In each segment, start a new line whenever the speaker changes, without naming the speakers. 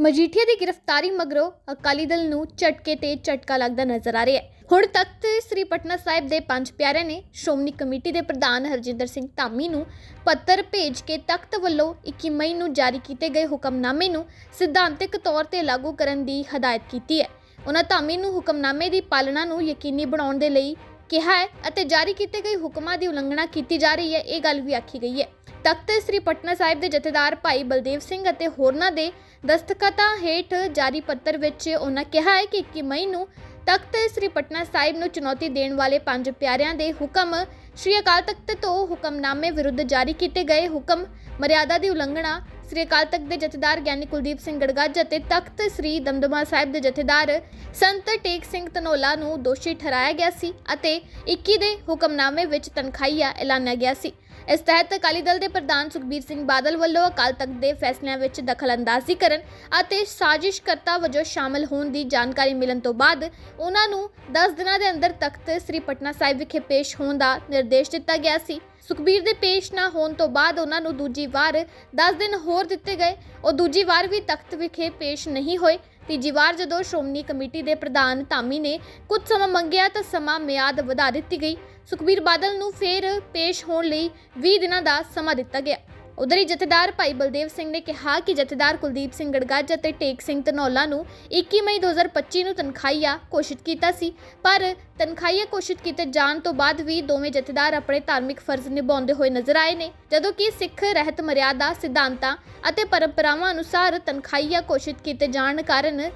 ਮਜੀਠੀਆ ਦੀ ਗ੍ਰਿਫਤਾਰੀ ਮਗਰੋਂ ਅਕਾਲੀ ਦਲ ਨੂੰ ਝਟਕੇ ਤੇ ਝਟਕਾ ਲੱਗਦਾ ਨਜ਼ਰ ਆ ਰਿਹਾ ਹੈ। ਹੁਣ ਤਖਤ ਸ੍ਰੀ ਪਟਨਾ ਸਾਹਿਬ ਦੇ ਪੰਜ ਪਿਆਰਿਆਂ ਨੇ ਸ਼੍ਰੋਮਣੀ ਕਮੇਟੀ ਦੇ ਪ੍ਰਧਾਨ ਹਰਜਿੰਦਰ ਸਿੰਘ ਧਾਮੀ ਨੂੰ ਪੱਤਰ ਭੇਜ ਕੇ ਤਖਤ ਵੱਲੋਂ 21 ਮਈ ਨੂੰ ਜਾਰੀ ਕੀਤੇ ਗਏ ਹੁਕਮਨਾਮੇ ਨੂੰ ਸਿਧਾਂਤਕ ਤੌਰ ਤੇ ਲਾਗੂ ਕਰਨ ਦੀ ਹਦਾਇਤ ਕੀਤੀ ਹੈ। ਉਹਨਾਂ ਧਾਮੀ ਨੂੰ ਹੁਕਮਨਾਮੇ ਦੀ ਪਾਲਣਾ ਨੂੰ ਯਕੀਨੀ ਬਣਾਉਣ ਦੇ ਲਈ ਕਿਹਾ ਹੈ ਅਤੇ ਜਾਰੀ ਕੀਤੇ ਗਏ ਹੁਕਮਾਂ ਦੀ ਉਲੰਘਣਾ ਕੀਤੀ ਜਾ ਰਹੀ ਹੈ, ਇਹ ਗੱਲ ਵੀ ਆਖੀ ਗਈ ਹੈ। ਤਖਤ ਸ੍ਰੀ ਪਟਨਾ ਸਾਹਿਬ ਦੇ ਜਥੇਦਾਰ ਭਾਈ ਬਲਦੇਵ ਸਿੰਘ ਅਤੇ ਹੋਰਨਾਂ ਦੇ ਦਸਤਖਤਾਂ ਹੇਠ ਜਾਰੀ ਪੱਤਰ ਵਿੱਚ ਉਹਨਾਂ ਕਿਹਾ ਹੈ ਕਿ 21 ਮਈ ਨੂੰ ਤਖਤ ਸ੍ਰੀ ਪਟਨਾ ਸਾਹਿਬ ਨੂੰ ਚੁਣੌਤੀ ਦੇਣ ਵਾਲੇ ਪੰਜ ਪਿਆਰਿਆਂ ਦੇ ਹੁਕਮ ਸ੍ਰੀ ਅਕਾਲ ਤਖਤ ਤੋਂ ਹੁਕਮਨਾਮੇ ਵਿਰੁੱਧ ਜਾਰੀ ਕੀਤੇ ਗਏ। ਹੁਕਮ ਮਰਿਆਦਾ ਦੀ ਉਲੰਘਣਾ ਸ੍ਰੀ ਅਕਾਲ ਤਖਤ ਦੇ ਜਥੇਦਾਰ ਗਿਆਨੀ ਕੁਲਦੀਪ ਸਿੰਘ ਗੜਗੱਜ ਅਤੇ ਤਖਤ ਸ੍ਰੀ ਦਮਦਮਾ ਸਾਹਿਬ ਦੇ ਜਥੇਦਾਰ ਸੰਤ ਟੇਕ ਸਿੰਘ ਧਨੋਲਾ ਨੂੰ ਦੋਸ਼ੀ ਠਹਿਰਾਇਆ ਗਿਆ ਸੀ ਅਤੇ 21 ਦੇ ਹੁਕਮਨਾਮੇ ਵਿੱਚ ਤਨਖਾਹੀਆ ਐਲਾਨਿਆ ਗਿਆ ਸੀ। ਇਸ ਤਹਿਤ ਅਕਾਲੀ ਦਲ ਦੇ ਪ੍ਰਧਾਨ ਸੁਖਬੀਰ ਸਿੰਘ ਬਾਦਲ ਵੱਲੋਂ ਅਕਾਲ ਤਖਤ ਦੇ ਫੈਸਲਿਆਂ ਵਿੱਚ ਦਖਲਅੰਦਾਜ਼ੀ ਕਰਨ ਅਤੇ ਸਾਜ਼ਿਸ਼ਕਰਤਾ ਵਜੋਂ ਸ਼ਾਮਲ ਹੋਣ ਦੀ ਜਾਣਕਾਰੀ ਮਿਲਣ ਤੋਂ ਬਾਅਦ ਉਹਨਾਂ ਨੂੰ 10 ਦਿਨਾਂ ਦੇ ਅੰਦਰ ਤਖਤ ਸ੍ਰੀ ਪਟਨਾ ਸਾਹਿਬ ਵਿਖੇ ਪੇਸ਼ ਹੋਣ ਦਾ ਨਿਰਦੇਸ਼ ਦਿੱਤਾ ਗਿਆ ਸੀ। ਸੁਖਬੀਰ ਦੇ ਪੇਸ਼ ਨਾ ਹੋਣ ਤੋਂ ਬਾਅਦ ਉਹਨਾਂ ਨੂੰ ਦੂਜੀ ਵਾਰ 10 ਦਿਨ ਹੋਰ ਦਿੱਤੇ ਗਏ। ਉਹ ਦੂਜੀ ਵਾਰ ਵੀ ਤਖਤ ਵਿਖੇ ਪੇਸ਼ ਨਹੀਂ ਹੋਏ। ਤੀਜੀ ਵਾਰ ਜਦੋਂ ਸ਼੍ਰੋਮਣੀ ਕਮੇਟੀ ਦੇ ਪ੍ਰਧਾਨ ਧਾਮੀ ਨੇ ਕੁਝ ਸਮਾਂ ਮੰਗਿਆ ਤਾਂ ਸਮਾਂ ਮਿਆਦ ਵਧਾ ਦਿੱਤੀ ਗਈ। ਸੁਖਬੀਰ ਬਾਦਲ ਨੂੰ ਫੇਰ ਪੇਸ਼ ਹੋਣ ਲਈ 20 ਦਿਨਾਂ ਦਾ ਸਮਾਂ ਦਿੱਤਾ ਗਿਆ। ਉਧਰ ਹੀ ਜਥੇਦਾਰ ਭਾਈ ਬਲਦੇਵ ਸਿੰਘ ਨੇ ਕਿਹਾ ਕਿ ਜਥੇਦਾਰ ਕੁਲਦੀਪ ਸਿੰਘ ਗੜਗੱਜ ਅਤੇ ਟੇਕ ਸਿੰਘ ਧਨੌਲਾ ਨੂੰ 21 ਮਈ 2025 ਨੂੰ ਤਨਖਾਹੀਆ ਘੋਸ਼ਿਤ ਕੀਤਾ ਸੀ, ਪਰ ਤਨਖਾਹੀਆ ਘੋਸ਼ਿਤ ਕੀਤੇ ਜਾਣ ਤੋਂ ਬਾਅਦ ਵੀ ਦੋਵੇਂ ਜਥੇਦਾਰ ਆਪਣੇ ਧਾਰਮਿਕ ਫਰਜ਼ ਨਿਭਾਉਂਦੇ ਹੋਏ ਨਜ਼ਰ ਆਏ ਨੇ, ਜਦੋਂ ਕਿ ਸਿੱਖ ਰਹਿਤ ਮਰਿਆਦਾ ਸਿਧਾਂਤਾਂ ਅਤੇ ਪਰੰਪਰਾਵਾਂ ਅਨੁਸਾਰ ਤਨਖਾਹੀਆ ਘੋਸ਼ਿਤ ਕੀਤੇ ਜਾਣ ਕਾਰਨ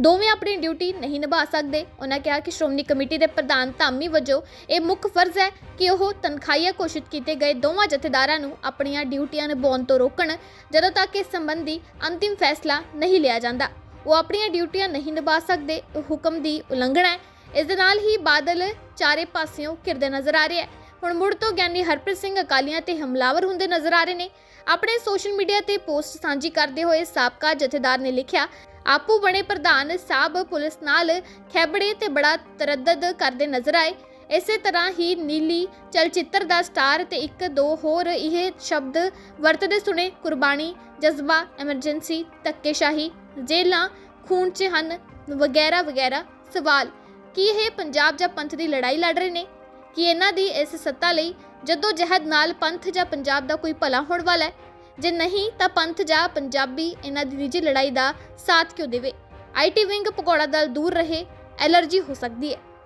ਦੋਵੇਂ ਆਪਣੀ ਡਿਊਟੀ ਨਹੀਂ ਨਿਭਾ ਸਕਦੇ। ਉਹਨਾਂ ਕਿਹਾ ਕਿ ਸ਼੍ਰੋਮਣੀ ਕਮੇਟੀ ਦੇ ਪ੍ਰਧਾਨ ਧਾਮੀ ਵਜੋਂ ਇਹ ਮੁੱਖ ਫਰਜ਼ ਹੈ ਕਿ ਉਹ ਤਨਖਾਹੀਆ ਘੋਸ਼ਿਤ ਕੀਤੇ ਗਏ ਦੋਵਾਂ ਜਥੇਦਾਰਾਂ ਨੂੰ ਆਪਣੀਆਂ ਡਿਊਟੀਆਂ ਨਿਭਾਉਣ ਤੋਂ ਰੋਕਣ, ਜਦੋਂ ਤੱਕ ਇਸ ਸੰਬੰਧੀ ਅੰਤਿਮ ਫੈਸਲਾ ਨਹੀਂ ਲਿਆ ਜਾਂਦਾ। ਉਹ ਆਪਣੀਆਂ ਡਿਊਟੀਆਂ ਨਹੀਂ ਨਿਭਾ ਸਕਦੇ ਇਹ ਹੁਕਮ ਦੀ ਉਲੰਘਣਾ ਹੈ। ਇਸ ਦੇ ਨਾਲ ਹੀ ਬਾਦਲ ਚਾਰੇ ਪਾਸਿਓਂ ਘਿਰਦੇ ਨਜ਼ਰ ਆ ਰਿਹਾ ਹੈ। ਹੁਣ ਮੁੜ ਤੋਂ ਗਿਆਨੀ ਹਰਪ੍ਰੀਤ ਸਿੰਘ ਅਕਾਲੀਆਂ ਤੇ ਹਮਲਾਵਰ ਹੁੰਦੇ ਨਜ਼ਰ ਆ ਰਹੇ ਨੇ। ਆਪਣੇ ਸੋਸ਼ਲ ਮੀਡੀਆ ਤੇ ਪੋਸਟ ਸਾਂਝੀ ਕਰਦੇ ਹੋਏ ਸਾਬਕਾ ਜਥੇਦਾਰ ਨੇ ਲਿਖਿਆ ਆਪੂ ਬਣੇ ਪ੍ਰਧਾਨ ਸਾਹਿਬ ਪੁਲਿਸ ਨਾਲ ਖੈਬੜੇ ਤੇ ਬੜਾ ਤਰੱਦਦ ਕਰਦੇ ਨਜ਼ਰ ਆਏ। ਇਸੇ ਤਰ੍ਹਾਂ ਹੀ ਨੀਲੀ ਚਲਚਿੱਤਰ ਦਾ ਸਟਾਰ ਤੇ ਇੱਕ ਦੋ ਹੋਰ ਇਹ ਸ਼ਬਦ ਵਰਤਦੇ ਸੁਣੇ ਕੁਰਬਾਨੀ, ਜਜ਼ਬਾ, ਐਮਰਜੈਂਸੀ, ਧੱਕੇਸ਼ਾਹੀ, ਜੇਲਾਂ, ਖੂਨ ਚ ਹਨ ਵਗੈਰਾ ਵਗੈਰਾ। ਸਵਾਲ, ਕੀ ਇਹ ਪੰਜਾਬ ਜਾਂ ਪੰਥ ਦੀ ਲੜਾਈ ਲੜ ਰਹੇ ਨੇ? ਕਿ ਇਹਨਾਂ ਦੀ ਇਸ ਸੱਤਾ ਲਈ ਜਦੋਂ ਜਹਿਦ ਨਾਲ ਪੰਥ ਜਾਂ ਪੰਜਾਬ ਦਾ ਕੋਈ ਭਲਾ ਹੋਣ ਵਾਲਾ ਹੈ? ਜੇ ਨਹੀਂ, ਤਾਂ ਪੰਥ ਜਾਂ ਪੰਜਾਬੀ ਇਹਨਾਂ ਦੀ ਨਿੱਜੀ ਲੜਾਈ ਦਾ ਸਾਥ ਕਿਉਂ ਦੇਵੇ? ਆਈਟੀ ਵਿੰਗ ਪਕੌੜਾ ਦਲ ਦੂਰ ਰਹੇ, ਐਲਰਜੀ ਹੋ ਸਕਦੀ ਹੈ।